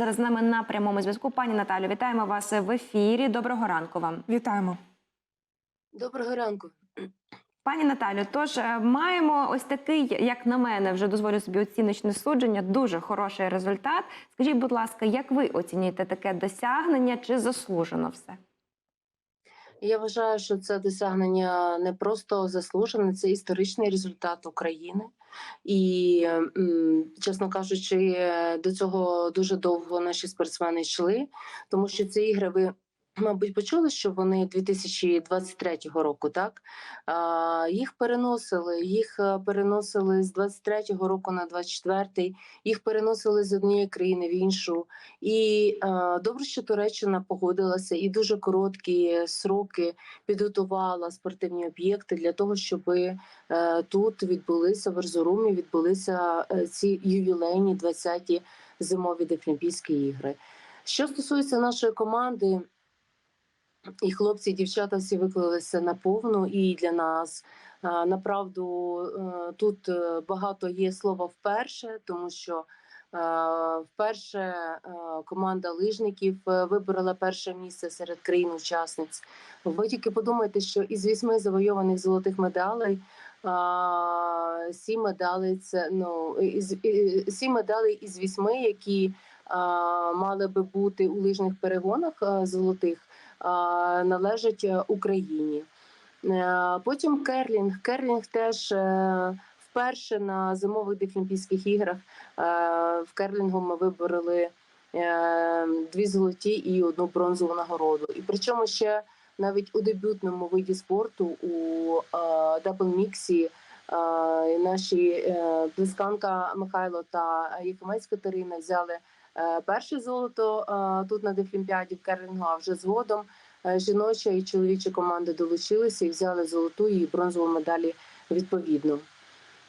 зараз з нами на прямому зв'язку. Пані Наталю, вітаємо вас в ефірі. Доброго ранку вам. Вітаємо. Доброго ранку. Пані Наталю, тож е, маємо ось такий, як на мене, вже дозволю собі оціночне судження. Дуже хороший результат. Скажіть, будь ласка, як ви оцінюєте таке досягнення? Чи заслужено все? Я вважаю, що це досягнення не просто заслужене, це історичний результат України. І, чесно кажучи, до цього дуже довго наші спортсмени йшли, тому що ці ігри ви. Мабуть, почули, що вони 2023 року, так їх переносили. Їх е, переносили з 23-го року на 24-й, їх переносили з однієї країни в іншу. І е, добре, що Туреччина погодилася і дуже короткі сроки підготувала спортивні об'єкти для того, щоб е, тут відбулися в Ерзурумі, відбулися ці ювілейні 20-ті зимові Дефлімпійські ігри. Що стосується нашої команди, і хлопці, і дівчата всі виклалися на повну і для нас. Направду е, тут е, багато є слова вперше, тому що е, вперше команда лижників виборола перше місце серед країн-учасниць. Ви тільки подумайте, що із вісьми завойованих золотих медалей сім медалей це ну із сім медалей із вісьми, які мали би бути у лижних перегонах золотих, а, належать е, Україні. Е, Потім керлінг. Керлінг теж е, вперше на зимових Дефлімпійських іграх в керлінгу ми вибороли дві золоті і одну бронзову нагороду. І причому ще навіть у дебютному виді спорту у даблміксі наші блисканка Михайло та Єхимець Катерина взяли перше золото е, тут на Дефлімпіаді в керлінгу, а вже згодом е, жіноча і чоловіча команди долучилися і взяли золоту і бронзову медалі відповідно.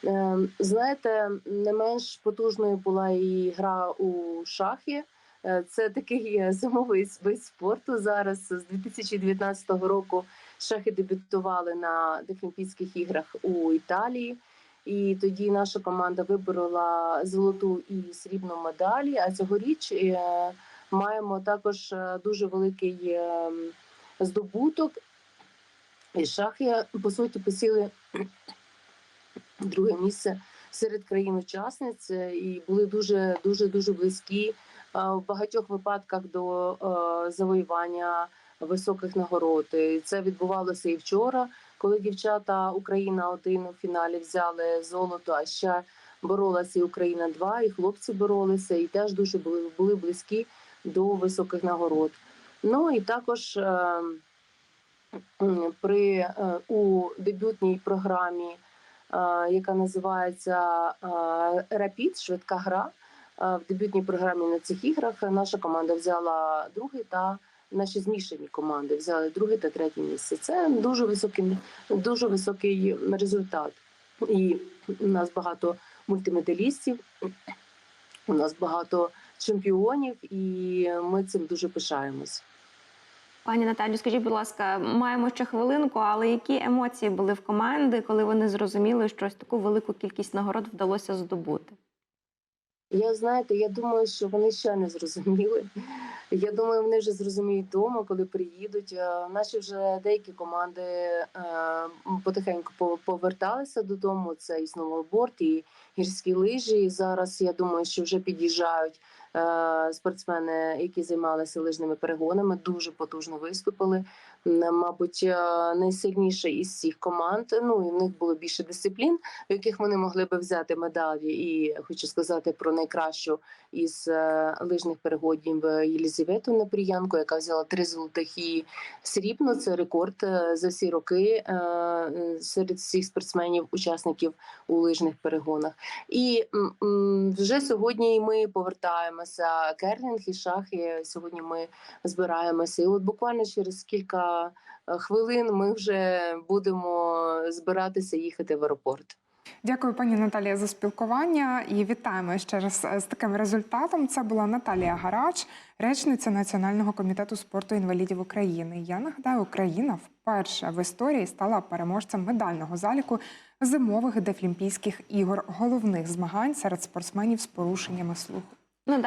Е, Знаєте, не менш потужною була і гра у шахи. Е, Це такий е, зимовий вид спорту зараз. З 2019 року шахи дебютували на Дефлімпійських іграх у Італії. І тоді наша команда виборола золоту і срібну медалі. А цьогоріч е, маємо також е, дуже великий е, здобуток. І шахи, по суті, посіли друге місце серед країн-учасниць і були дуже дуже дуже близькі в багатьох випадках до завоювання високих нагород. І Це відбувалося і вчора, коли дівчата Україна 1 у фіналі взяли золото. А ще боролася і Україна 2 і хлопці боролися, і теж дуже були, були близькі до високих нагород. Ну і також е, при е, у дебютній програмі е, яка називається Рапід, швидка гра. Е, В дебютній програмі на цих іграх наша команда взяла другий та наші змішані команди взяли друге та третє місце. Це дуже високий, дуже високий результат. І у нас багато мультимедалістів, у нас багато чемпіонів, і ми цим дуже пишаємось. Пані Наталю, скажіть, будь ласка, маємо ще хвилинку, але які емоції були в команди, коли вони зрозуміли, що ось таку велику кількість нагород вдалося здобути? Я знаєте, я думаю, що вони ще не зрозуміли. Я думаю, вони вже зрозуміють вдома, коли приїдуть. Е, Наші вже деякі команди е, потихеньку по- поверталися додому. Це і сноуборд, і гірські лижі. І зараз я думаю, що вже під'їжджають е, спортсмени, які займалися лижними перегонами. Дуже потужно виступили. Мабуть, найсильніше із всіх команд. Ну і в них було більше дисциплін, в яких вони могли би взяти медалі. І хочу сказати про найкращу із лижних перегонів Єлізавету Непріянко, яка взяла три золотих і срібно. Це рекорд е, за всі роки е, серед всіх спортсменів, учасників у лижних перегонах. І вже сьогодні ми повертаємося. Керлінг і шахи. Сьогодні ми збираємося. І от буквально через кілька е, хвилин ми вже будемо збиратися їхати в аеропорт. Дякую, пані Наталія, за спілкування і вітаємо ще раз з таким результатом. Це була Наталія Гарач, речниця Національного комітету спорту інвалідів України. Я нагадаю, Україна вперше в історії стала переможцем медального заліку зимових дефлімпійських ігор, головних змагань серед спортсменів з порушеннями слуху. Ну.